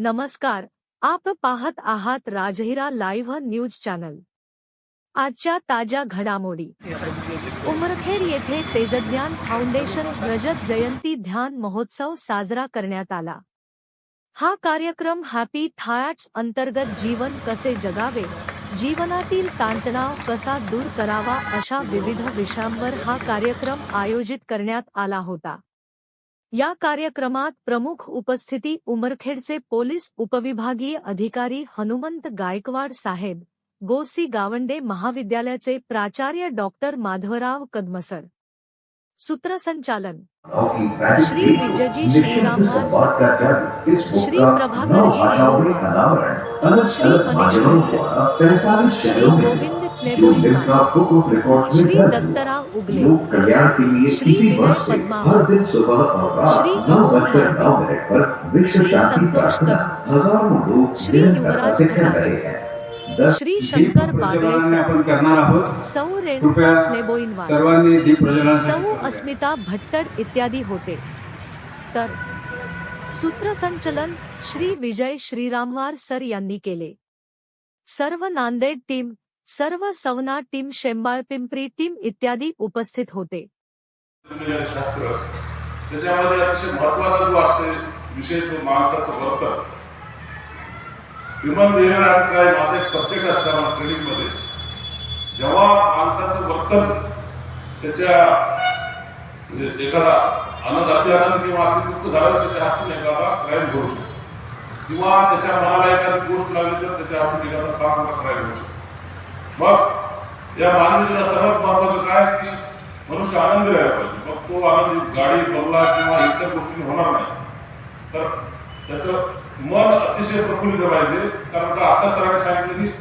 नमस्कार आप पाहत आहात राजहिरा लाईव्ह न्यूज चॅनल. आजच्या ताज्या घडामोडी. उमरखेड येथे तेजज्ञान फाउंडेशन रजत जयंती ध्यान महोत्सव साजरा करण्यात आला. हा कार्यक्रम हॅपी थायट्स अंतर्गत जीवन कसे जगावे जीवनातील ताणतणाव कसा दूर करावा अशा विविध विषयांवर हा कार्यक्रम आयोजित करण्यात आला होता. या कार्यक्रमात प्रमुख उपस्थिती उमरखेडचे पोलीस उपविभागीय अधिकारी हनुमंत गायकवाड साहेब गोसी गावंडे महाविद्यालयाचे प्राचार्य डॉक्टर माधवराव कदमसर. सूत्रसंचालन. श्री विजयजी श्रीराम श्री प्रभाकरजी श्री मनीष श्री गोविंद श्री दत्तराव उगले। श्री विनय पद्मावत, श्री अमोल राणे, श्री संतोष कर्म, श्री युवराज खराते, श्री शंकर बागडे सर, आपण करणार आहोत सौ कृपया रेणुका चनेबोईनवार सर्वांनी दीप प्रज्वलन सौ अस्मिता भट्टड इत्यादी होते। तर सूत्रसंचलन श्री विजय श्रीरामवार सर यांनी केले। सर्व नांदेड टीम सर्व सवना टीम शेंबाळ पिंपरी टीम इत्यादी उपस्थित होते. शास्त्र त्याच्यामध्ये अतिशय महत्त्वाचा जो असते विषय तो माणसाचं वर्तन. ह्युमन बिहेवियर अँड क्राईम असा एक सब्जेक्ट असताना ट्रेनिंगमध्ये जेव्हा माणसाचं वर्तन त्याच्या म्हणजे एखादा आनंद अति किंवा अति झालं त्याच्या हातून एखादा क्राईम करू शकतो. किंवा त्याच्या मनाला एखादी गोष्ट लागली तर त्याच्या हातून एखादा फार मोठा क्राईम होऊ शकतो. मग या मानवीला सर्वात महत्वाचं काय की मनुष्य आनंदी राहिला पाहिजे. मग तो आनंदी गाडी बंगला किंवा इतर गोष्टी होणार नाही. तर त्याचं मन अतिशय प्रफुल्लित पाहिजे. कारण का आता सरांनी सांगितलं की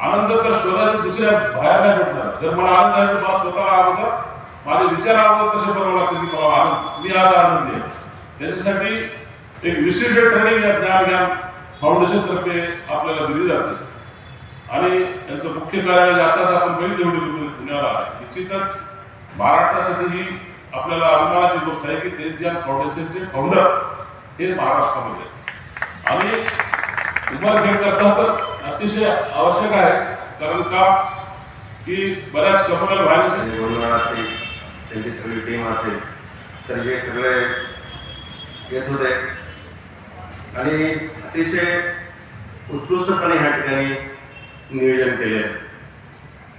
आनंद तर शोधायचं दुसऱ्या बाहेर नाही भेटणार. जर मला आनंद आहे तर मला स्वतःला आवडतं माझे विचार आवडत कसे बनवावं लागतं की मला आनंद? मी आज आनंदी आहे. त्याच्यासाठी एक विशिष्ट ट्रेनिंग या ज्ञान ज्ञान फाउंडेशन तर्फे आपल्याला दिली जाते. आणि त्यांचं मुख्य कार्यालय आताच आपण बघितलं एवढी पुण्याला आहे. निश्चितच महाराष्ट्रासाठी ही आपल्याला अभिमानाची गोष्ट आहे की ते ज्ञान फाउंडेशनचे फाउंडर हे महाराष्ट्रामध्ये आणि उमरखेड करता तर अतिशय आवश्यक आहे कारण का? की बऱ्याच कम्युनल व्हायरस असेल त्यांची सगळी टीम असेल तर हे सगळे येत होते. आणि अतिशय उत्कृष्टपणे ह्या ठिकाणी नियोजन केले.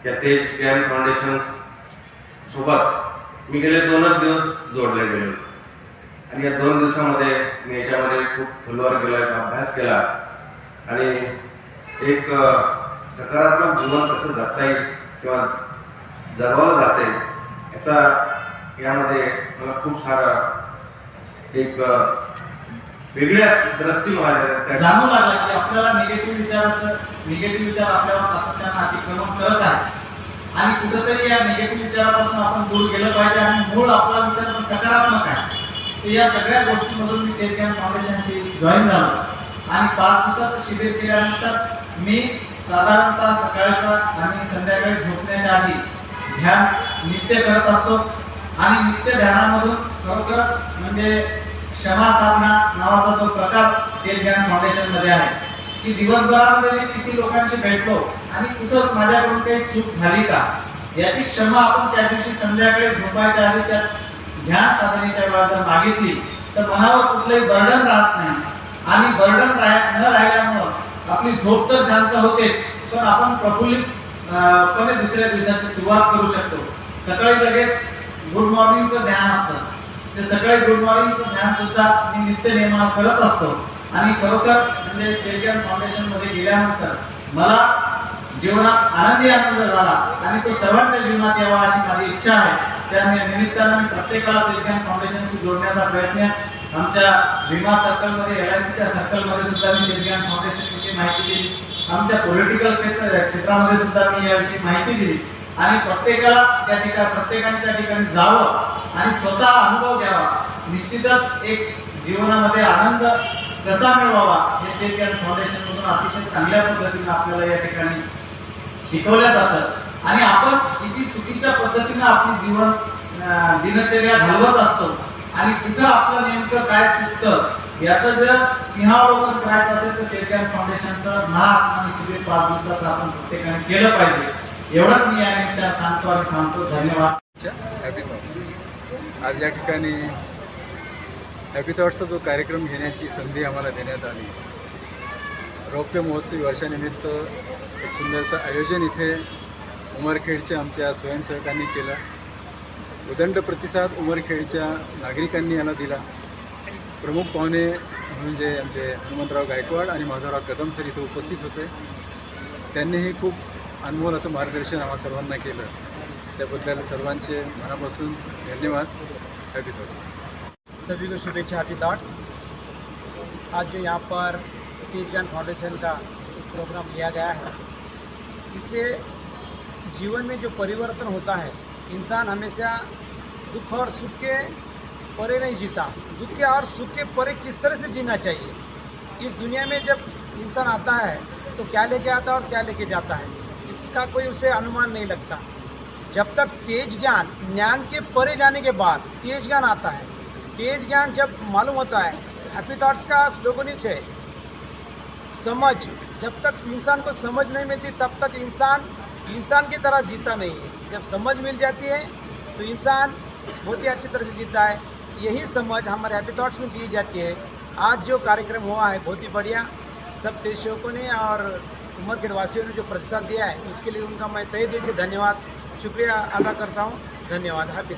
त्या तेज कॅम्प फाउंडेशन्स सोबत मी गेले दोनच दिवस जोडले गेलो. आणि या दोन दिवसामध्ये मी याच्यामध्ये खूप खोलवर केला याचा अभ्यास केला. आणि एक सकारात्मक जीवन कसं जाता येईल किंवा जगवलं जाते याचा यामध्ये मला खूप सारा एक वेगळ्या दृष्टी मला जाणू लागला की आपल्याला निगेटिव्ह विचाराचं निगेटिव्ह विचार आपल्यावर सातत्यानं अतिक्रमण करत आहे. आणि कुठेतरी या निगेटिव्ह विचारापासून आपण दूर गेलं पाहिजे आणि मूळ आपला विचार सकारात्मक आहे. तर या सगळ्या गोष्टीमधून मी टेक ज्ञान फाउंडेशनशी जॉईन झालो. आणि पाच दिवसाचं शिबिर केल्यानंतर मी साधारणतः सकाळचा आणि संध्याकाळी झोपण्याच्या आधी ध्यान नित्य करत असतो. आणि नित्य ध्यानामधून खरोखरच म्हणजे क्षमा साधना नावाचा जो प्रकार तेज फाउंडेशनमध्ये आहे की दिवसभरामध्ये मी किती लोकांशी भेटलो आणि कुठं माझ्याकडून काही चूक झाली का याची क्षमा आपण त्या दिवशी संध्याकाळी झोपायच्या आधी त्या ध्यान साधनेच्या वेळा जर मागितली तर मनावर कुठलंही बर्डन राहत नाही. आणि बर्डन न राहिल्यामुळं आपली झोप तर शांत होते पण आपण प्रफुल्लित पणे दुसऱ्या दिवसाची सुरुवात करू शकतो. सकाळी लगेच गुड मॉर्निंगचं ध्यान असतं. ते सगळे गुरुवारी ज्ञान सुद्धा मी नित्य निर्माण करत असतो. आणि खरोखर म्हणजे तेजन फाउंडेशनमध्ये गेल्यानंतर मला जीवनात आनंदी आनंद झाला आणि तो सर्वांच्या जीवनात यावा अशी माझी इच्छा आहे. त्या निमित्तानं मी प्रत्येकाला तेजन फाउंडेशनशी जोडण्याचा प्रयत्न आमच्या विमा सर्कलमध्ये एल आय सीच्या सर्कलमध्ये सुद्धा मी तेजन फाउंडेशन विषयी माहिती दिली. आमच्या पॉलिटिकल क्षेत्र क्षेत्रामध्ये सुद्धा मी याविषयी माहिती दिली. आणि प्रत्येकाला त्या ठिकाणी प्रत्येकाने त्या ठिकाणी जावं आणि स्वतः अनुभव घ्यावा. निश्चितच एक जीवनामध्ये आनंद कसा मिळवावा हे ते त्या फाउंडेशन मधून अतिशय चांगल्या पद्धतीने आपल्याला या ठिकाणी शिकवल्या जातं. आणि आपण किती चुकीच्या पद्धतीने आपली जीवन दिनचर्या घालवत असतो आणि कुठं आपलं नेमकं काय चुकतं याचं जर सिंहावलोकन करायचं असेल तर तेजगान फाउंडेशनचं महास्मरण शिबिर पाच दिवसात आपण प्रत्येकाने केलं पाहिजे. एवढंच मी या निमित्तानं सांगतो आणि थांबतो धन्यवाद. हॅपी थॉट्स आज या ठिकाणी हॅपी थॉट्सचा जो कार्यक्रम घेण्याची संधी आम्हाला देण्यात आली. रौप्य महोत्सवी वर्षानिमित्त एक सुंदरचं आयोजन इथे उमरखेडच्या आमच्या स्वयंसेवकांनी केलं. उदंड प्रतिसाद उमरखेडच्या नागरिकांनी याला दिला. प्रमुख पाहुणे म्हणजे आमचे हनुमंतराव गायकवाड आणि माधवराव कदम सर इथे उपस्थित होते. त्यांनीही खूप अनमोल असं मार्गदर्शन आम्हा सर्वांना केलं. त्याबद्दल सर्वांचे मनापासून धन्यवाद. हॅपी थॉट्स सभी को शुभेच्छा हैप्पी थॉट्स आज जो यहाँ पर तेजगान फाउंडेशन का प्रोग्राम लिया गया है इससे जीवन में जो परिवर्तन होता है इंसान हमेशा दुख और सुख के परे नहीं जीता। दुख के और सुख के परे किस तरह से जीना चाहिए? इस दुनिया में जब इंसान आता है तो क्या लेके आता है और क्या लेके जाता है? इसका कोई उसे अनुमान नहीं लगता। जब तक तेज ज्ञान ज्ञान के परे जाने के बाद तेज ज्ञान आता है, तेज ज्ञान जब मालूम होता है हैप्पी थॉट्स का स्लोगन ही है समझ, जब तक इंसान को समझ नहीं मिलती, तब तक इंसान इंसान की तरह जीता नहीं है। जब समझ मिल जाती है तो इंसान बहुत ही अच्छी तरह से जीता है। यही समझ हमारे हैप्पी थॉट्स में दी जाती है। आज जो कार्यक्रम हुआ है, बहुत ही बढ़िया। सब देशों को ने और उमर वासियों ने जो प्रतिसाद दिया है उसके लिए उनका मैं तय दिल से धन्यवाद। शुक्रिया अदा करता हूँ। धन्यवाद। हैप्पी